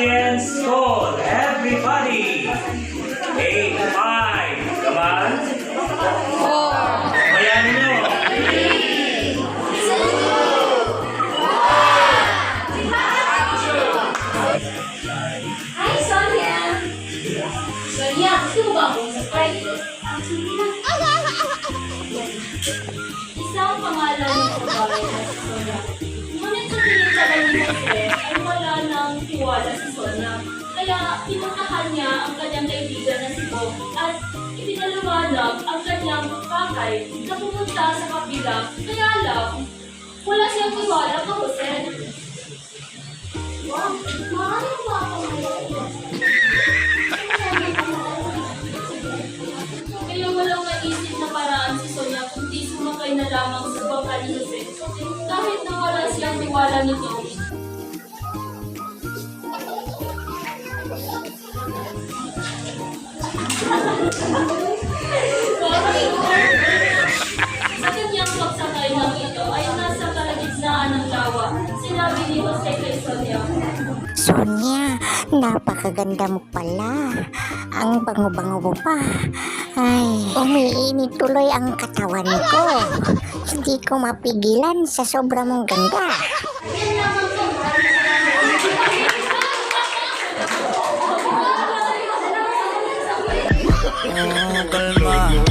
audience call. Everybody. Eight, five. Come on. Ayan nyo. Hi, Sonia! Sonia, gusto mo ba surprise? Isa ang pangalan ng babae na Sonia. Ngunit sa tingin sa nang tiwala si Sonia. Kaya pinuntahan niya ang kanyang kaibigan na si Bo at ipinaliwanag ang kanyang pakay na pumunta sa kapila. Kaya lang, wala siyang tiwala ka, Jose. Wow, maaaring ba ako Kaya walang naisip na paraan si Sonia kundi sumakay na lamang sa bangka ni Jose. Kahit na wala siyang tiwala nito. Sa kanyang pagsakay ng ito ay nasa kalagitnaan ng lawa. Sinabi ni Jose kay Sonia, Sonia, napakaganda mo pala. Ang bango-bango mo pa. Ay, umiinit tuloy ang katawan ko. Hindi ko mapigilan sa sobra mong ganda. Yan lamang 奔跑。